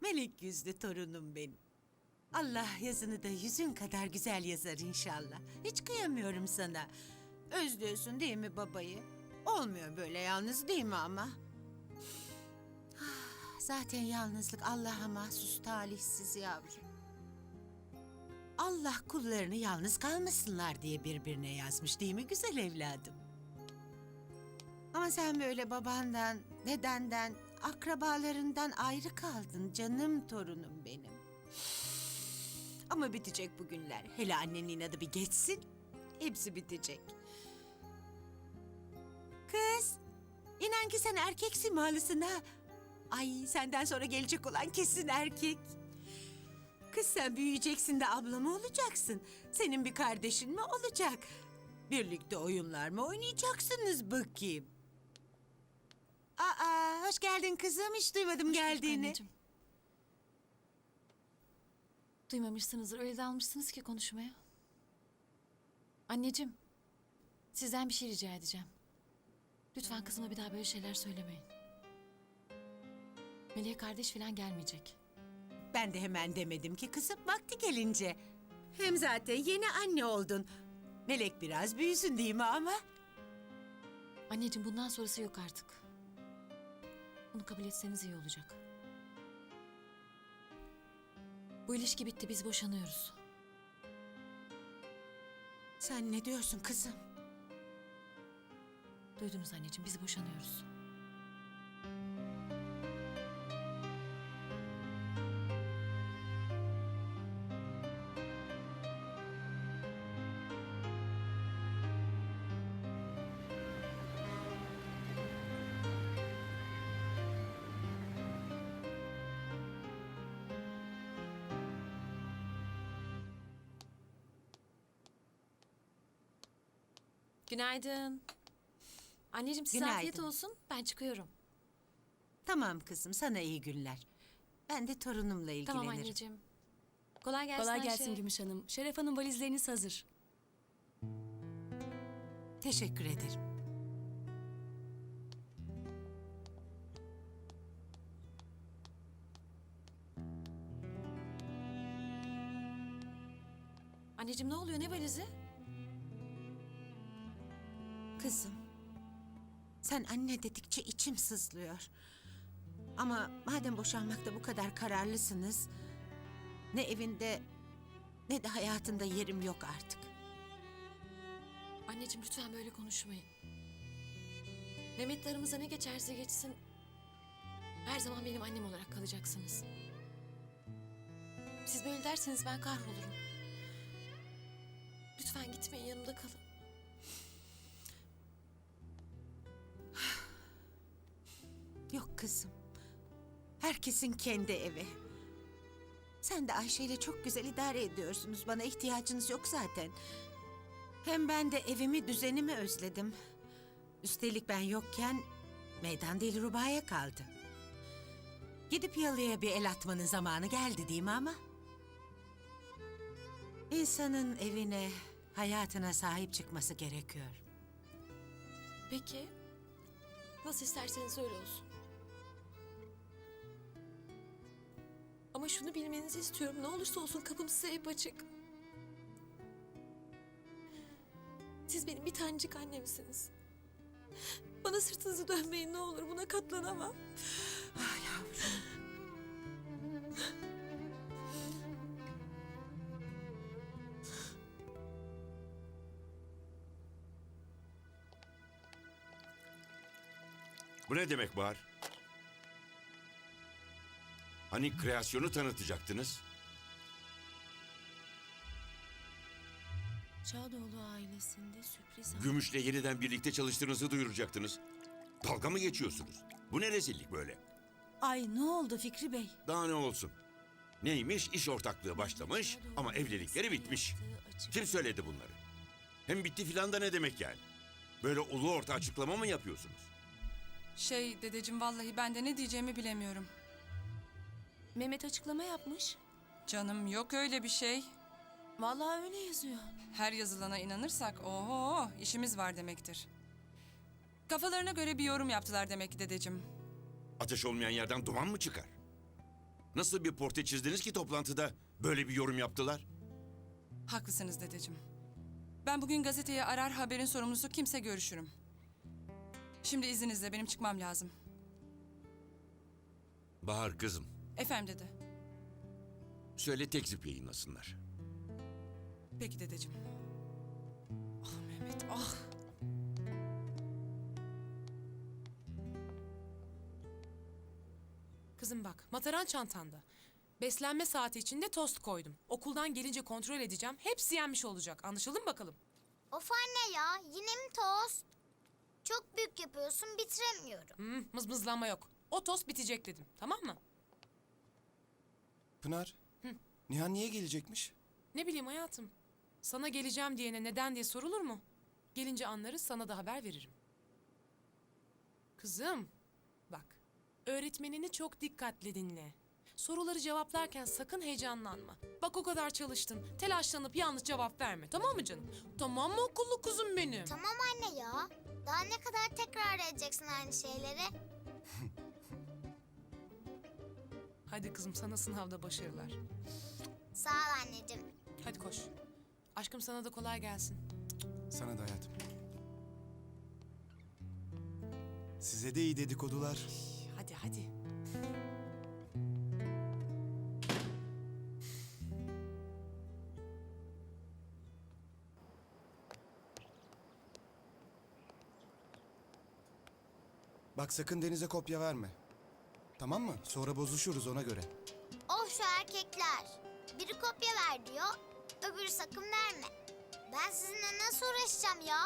Melek yüzlü torunum benim. Allah yazını da yüzün kadar güzel yazar inşallah. Hiç kıyamıyorum sana. Özlüyorsun değil mi babayı? Olmuyor böyle yalnız değil mi ama? Ah, Zaten yalnızlık Allah'a mahsus talihsiz yavrum. Allah kullarını yalnız kalmasınlar diye birbirine yazmış değil mi güzel evladım? Ama sen böyle babandan, dedenden, akrabalarından ayrı kaldın canım torunum benim. Ama bitecek bu günler. Hele annenin inadı bir geçsin. Hepsi bitecek. Kız, inan ki sen erkek simalısın ha. Ay senden sonra gelecek olan kesin erkek. Kız sen büyüyeceksin de abla olacaksın? Senin bir kardeşin mi olacak? Birlikte oyunlar mı oynayacaksınız bakayım? Aa, hoş geldin kızım. Hiç duymadım geldiğini. Anneciğim. Duymamışsınızdır. Öyle dalmışsınız ki konuşmaya. Anneciğim. Sizden bir şey rica edeceğim. Lütfen kızıma bir daha böyle şeyler söylemeyin. Melih'e kardeş falan gelmeyecek. Ben de hemen demedim ki kızım vakti gelince. Hem zaten yeni anne oldun. Melek biraz büyüsün değil mi ama? Anneciğim bundan sonrası yok artık. Bunu kabul etseniz iyi olacak. Bu ilişki bitti. Biz boşanıyoruz. Sen ne diyorsun kızım? Duydunuz anneciğim. Biz boşanıyoruz. Günaydın. Anneciğim size Günaydın. afiyet olsun. Ben çıkıyorum. Tamam kızım sana iyi günler. Ben de torunumla ilgilenirim. Tamam anneciğim. Kolay gelsin Kolay Ayşe. gelsin Gümüş Hanım. Şeref Hanım valizleriniz hazır. Teşekkür ederim. Anneciğim ne oluyor? Ne valizi? Sen anne dedikçe içim sızlıyor. Ama madem boşanmakta bu kadar kararlısınız, ne evinde ne de hayatında yerim yok artık. Anneciğim lütfen böyle konuşmayın. Mehmet'le aramızda ne geçerse geçsin... ...her zaman benim annem olarak kalacaksınız. Siz böyle derseniz ben kahrolurum. Lütfen gitmeyin yanımda kalın. Yok kızım. Herkesin kendi evi. Sen de Ayşe ile çok güzel idare ediyorsunuz. Bana ihtiyacınız yok zaten. Hem ben de evimi, düzenimi özledim. Üstelik ben yokken meydan değil Ruba'ya kaldı. Gidip yalıya bir el atmanın zamanı geldi değil mi ama? İnsanın evine, hayatına sahip çıkması gerekiyor. Peki. Nasıl isterseniz öyle olsun. Ama şunu bilmenizi istiyorum. Ne olursa olsun kapım size hep açık. Siz benim bir tanecik annemsiniz. Bana sırtınızı dönmeyin ne olur. Buna katlanamam. Ah yavrum. Bu ne demek Bahar? Hani kreasyonu tanıtacaktınız? Çağdoğlu ailesinde sürpriz Gümüş'le yeniden birlikte çalıştığınızı duyuracaktınız. Dalga mı geçiyorsunuz? Bu ne rezillik böyle? Ay ne oldu Fikri Bey? Daha ne olsun? Neymiş? İş ortaklığı başlamış ama evlilikleri bitmiş. Kim söyledi bunları? Hem bitti filan da ne demek yani? Böyle ulu orta açıklama mı yapıyorsunuz? Şey dedeciğim vallahi ben de ne diyeceğimi bilemiyorum. Mehmet açıklama yapmış. Canım yok öyle bir şey. Vallahi öyle yazıyor. Her yazılana inanırsak oho işimiz var demektir. Kafalarına göre bir yorum yaptılar demek ki dedeciğim. Ateş olmayan yerden duman mı çıkar? Nasıl bir portre çizdiniz ki toplantıda böyle bir yorum yaptılar? Haklısınız dedeciğim. Ben bugün gazeteye arar haberin sorumlusu kimse görüşürüm. Şimdi izninizle benim çıkmam lazım. Bahar kızım, Efendim dede. söyle tekzip yayınlasınlar. Peki dedeciğim. Ah Mehmet ah. Kızım bak, mataran çantanda. Beslenme saati içinde tost koydum. Okuldan gelince kontrol edeceğim. Hepsi yenmiş olacak. Anlaşıldı mı bakalım? Of anne ya yine mi tost? Çok büyük yapıyorsun bitiremiyorum. Hmm, mızmızlanma yok. O tost bitecek dedim. Tamam mı? Pınar, Nihan niye gelecekmiş? Ne bileyim hayatım. Sana geleceğim diyene neden diye sorulur mu? Gelince anlarız sana da haber veririm. Kızım bak öğretmenini çok dikkatli dinle. Soruları cevaplarken sakın heyecanlanma. Bak o kadar çalıştın. Telaşlanıp yanlış cevap verme. Tamam mı canım? Tamam mı okullu kuzum benim? Tamam anne ya. Daha ne kadar tekrar edeceksin aynı şeyleri? Hadi kızım sana sınavda başarılar. Sağ ol anneciğim. Hadi koş. Aşkım sana da kolay gelsin. Sana da hayatım. Size de iyi dedikodular. Hadi hadi. Bak sakın Deniz'e kopya verme. Tamam mı? Sonra bozuşuruz ona göre. Of şu erkekler. Biri kopya ver diyor. Öbürü sakın verme. Ben sizinle nasıl uğraşacağım ya?